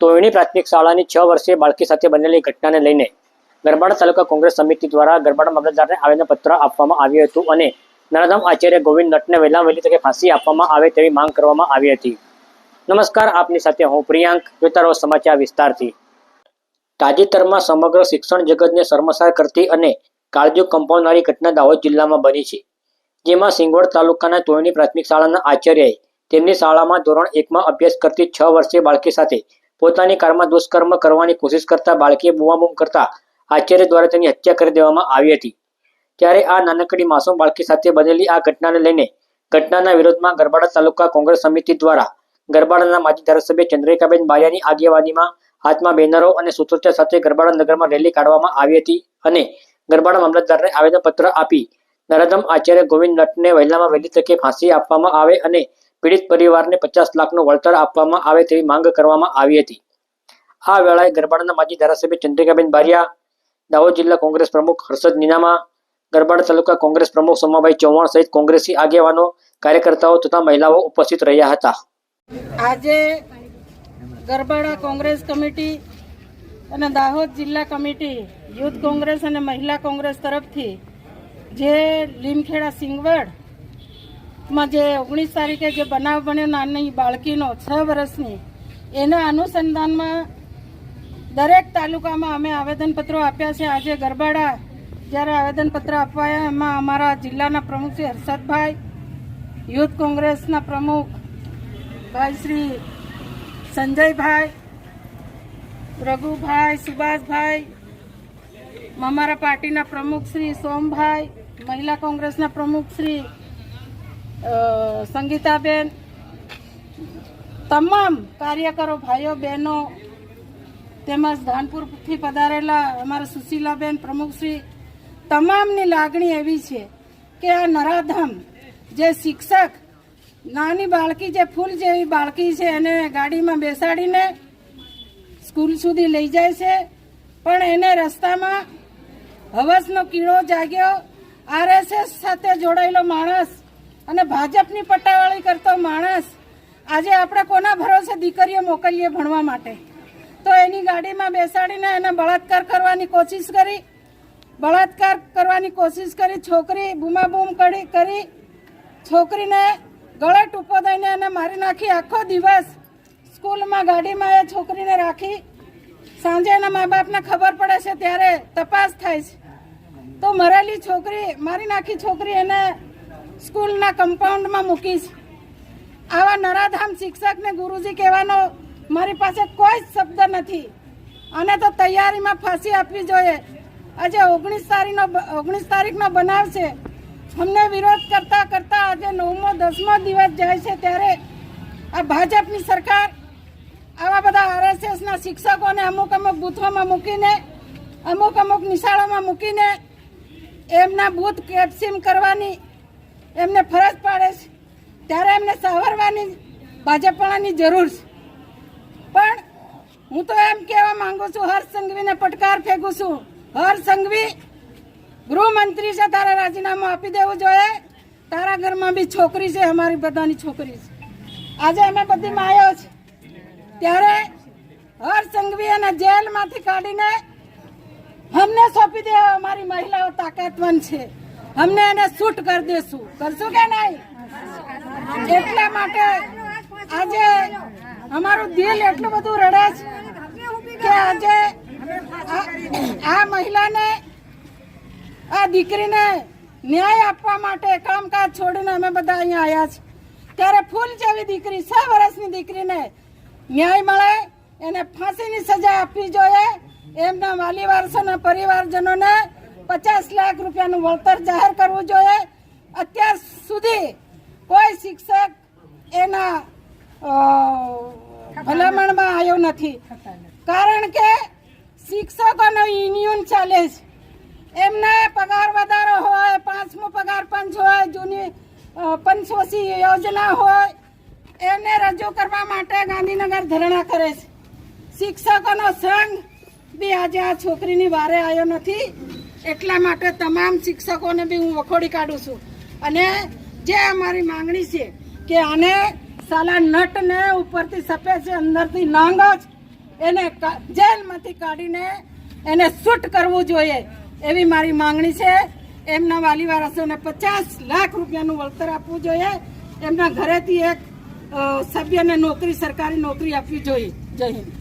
તોયણી પ્રાથમિક શાળાની છ વર્ષીય બાળકી સાથે બનેલી ઘટનાને લઈને ગરબાડા તાલુકા કોંગ્રેસ સમિતિ દ્વારા ગરબાડા મામલતદારને આવેદનપત્ર આપવામાં આવ્યું હતું અને નરાધામ આચાર્ય ગોવિંદ નટને વહેલા વહેલી તકે ફાંસી આપવામાં આવે તેવી માંગ કરવામાં આવી હતી. નમસ્કાર, આપની સાથે હું પ્રિયાંક, જોતા સમાચાર વિસ્તારથી. તાજેતરમાં સમગ્ર શિક્ષણ જગતને શર્મસાર કરતી અને કાળજી કંપાવનારી ઘટના દાહોદ જિલ્લામાં બની છે, જેમાં સિંગવડ તાલુકાના તોયણી પ્રાથમિક શાળાના આચાર્યએ તેમની શાળામાં ધોરણ એકમાં અભ્યાસ કરતી છ વર્ષીય બાળકી સાથે પોતાની કારમાં દુષ્કર્મ કરવાની કોશિશ કરતા બાળકીએ બૂમાબૂમ કરતા આચાર્ય દ્વારા તેની હત્યા કરી દેવામાં આવી હતી. ત્યારે આ નાનકડી માસૂમ બાળકી સાથે બનેલી આ ઘટનાને લઈને ઘટનાના વિરોધમાં ગરબાડા તાલુકા કોંગ્રેસ સમિતિ દ્વારા ગરબાડાના માજી ધારાસભ્ય ચંદ્રિકાબેન બારિયાની આગેવાનીમાં હાથમાં બેનરો અને સૂત્રોચ્ચાર સાથે ગરબાડા નગરમાં રેલી કાઢવામાં આવી હતી અને ગરબાડા મામલતદારને આવેદનપત્ર આપી નરદમ આચાર્ય ગોવિંદ નટને વહેલામાં વહેલી તકે ફાંસી આપવામાં આવે અને પીડિત પરિવારને પચાસ લાખનું વળતર આપવામાં આવે તેવી માંગ કરવામાં આવી હતી. આ વેળાએ ગરબાડાના માજી ધારાસભ્ય ચંદ્રિકાબેન બારિયા, દાહોદ જિલ્લા કોંગ્રેસ પ્રમુખ હર્ષદ નીનામા, ગરબાડા તાલુકા કોંગ્રેસ પ્રમુખ સોમાભાઈ ચૌહાણ સહિત કોંગ્રેસી આગેવાનો, કાર્યકર્તાઓ તથા મહિલાઓ ઉપસ્થિત રહ્યા હતા. આજે ગરબાડા કોંગ્રેસ કમિટી અને દાહોદ જિલ્લા કમિટી, યુથ કોંગ્રેસ અને મહિલા કોંગ્રેસ તરફથી જે લીમખેડા સિંગવડમાં જે ઓગણીસ તારીખે જે બનાવ બન્યો નાની બાળકીનો છ વર્ષની, એના અનુસંધાનમાં દરેક તાલુકામાં અમે આવેદનપત્રો આપ્યા છે. આજે ગરબાડા જ્યારે આવેદનપત્ર આપવાયા એમાં અમારા જિલ્લાના પ્રમુખ શ્રી હર્ષદભાઈ, યુથ કોંગ્રેસના પ્રમુખ ભાઈ શ્રી સંજયભાઈ, રઘુભાઈ, સુભાષભાઈ, અમારા પાર્ટીના પ્રમુખ શ્રી સોમભાઈ, મહિલા કોંગ્રેસના પ્રમુખ શ્રી સંગીતાબેન, તમામ કાર્યકરો, ભાઈઓ, બહેનો, તેમજ ધાનપુરથી પધારેલા અમારા સુશીલાબેન પ્રમુખશ્રી, તમામની લાગણી એવી છે કે આ નરાધામ જે શિક્ષક, નાની બાળકી જે ફૂલ જેવી બાળકી છે, એને ગાડીમાં બેસાડીને સ્કૂલ સુધી લઈ જાય છે, પણ એને રસ્તામાં હવસનો કીડો જાગ્યો, આરએસએસ સાથે જોડાયેલો માણસ અને ભાજપની પટ્ટાવાળી કરતો માણસ આજે આપણે કોના ભરોસે દીકરીઓ મોકલીએ ભણવા માટે? તો એની ગાડીમાં બેસાડીને એને બળાત્કાર કરવાની કોશિશ કરી, બળાત્કાર કરવાની કોશિશ કરી, છોકરી બૂમાબૂમ કરી કરી, છોકરીને ગળે ટૂંપો દઈને એને મારી નાખી. આખો દિવસ સ્કૂલમાં ગાડીમાં એ છોકરીને રાખી. સાંજે એના મા બાપને ખબર પડે છે, ત્યારે તપાસ થાય છે. તો મરેલી છોકરી, મારી નાખી છોકરી એને સ્કૂલના કમ્પાઉન્ડમાં મૂકીશ. આવા નરાધામ શિક્ષકને ગુરુજી કહેવાનો મારી પાસે કોઈ જ શબ્દ નથી. અને તો તૈયારીમાં ફાંસી આપવી જોઈએ. આજે ઓગણીસ તારીખનો ઓગણીસ તારીખનો બનાવ છે. અમને વિરોધ કરતાં કરતાં આજે નવમો, દસમો દિવસ જાય છે ત્યારે આ ભાજપની સરકાર આવા બધા આરએસએસના શિક્ષકોને અમુક અમુક બૂથોમાં મૂકીને, અમુક અમુક નિશાળોમાં મૂકીને એમના બૂથ કેપ્સિમ કરવાની એમને ફરજ પાડે છે. ત્યારે એમને સાવરવાની ભાજપવાળાની જરૂર છે. પણ હું તો એમ કહેવા માંગુ છું હર્ષ સંઘવીને પટકાર ફેંકું છું. હર્ષ સંઘવી, ગૃહમંત્રી છે, તારે રાજીનામું આપી દેવું જોઈએ. તારા ઘરમાં બી છોકરી છે, અમારી બધાની છોકરી છે. આજે અમે બધી માયો છે. ત્યારે હર્ષ સંઘવી એને જેલમાંથી કાઢીને અમને સોંપી દે અમારી મહિલાઓ તાકાતવાન છે. અમને એને શૂટ કરી દેશું. કરશું કે નહીં? એટલા માટે આજે અમારું દિલ એટલું બધું રડે છે કે આજે આ- મહિલાને, આ દીકરીને ન્યાય આપવા માટે કામકાજ છોડીને અમે બધા અહીંયા આવ્યા છે ત્યારે ફૂલ જેવી દીકરી છ વર્ષની દીકરીને ન્યાય મળે, એને ફાંસીની સજા આપવી જોઈએ. એમના વાલી વારસોના પરિવારજનોને પચાસ લાખ રૂપિયાનું વળતર જાહેર કરવું જોઈએ. અત્યાર સુધી કોઈ શિક્ષક એના ભલામણમાં આવ્યો નથી. કારણ કે શિક્ષકોનો યુનિયન ચાલે છે. એમને પગાર વધારો હોય, પાંચમો પગાર પંચ હોય જૂની પંચોસી યોજના હોય, એને રજૂ કરવા માટે ગાંધીનગર ધરણા કરે છે. શિક્ષકોનો સંઘ બી આજે આ છોકરીની વારે આવ્યો નથી. એટલા માટે તમામ શિક્ષકોને બી હું વખોડી કાઢું છું. અને જે અમારી માંગણી છે કે આને સાલા નટને ઉપરથી સફેદ છે, અંદરથી નાંગ જ એને જેલમાંથી કાઢીને એને શૂટ કરવું જોઈએ એવી મારી માંગણી છે. એમના વાલી વારસોને પચાસ લાખ રૂપિયાનું વળતર આપવું જોઈએ. એમના ઘરેથી એક સભ્યને નોકરી, સરકારી નોકરી આપવી જોઈએ. જય હિન્દ.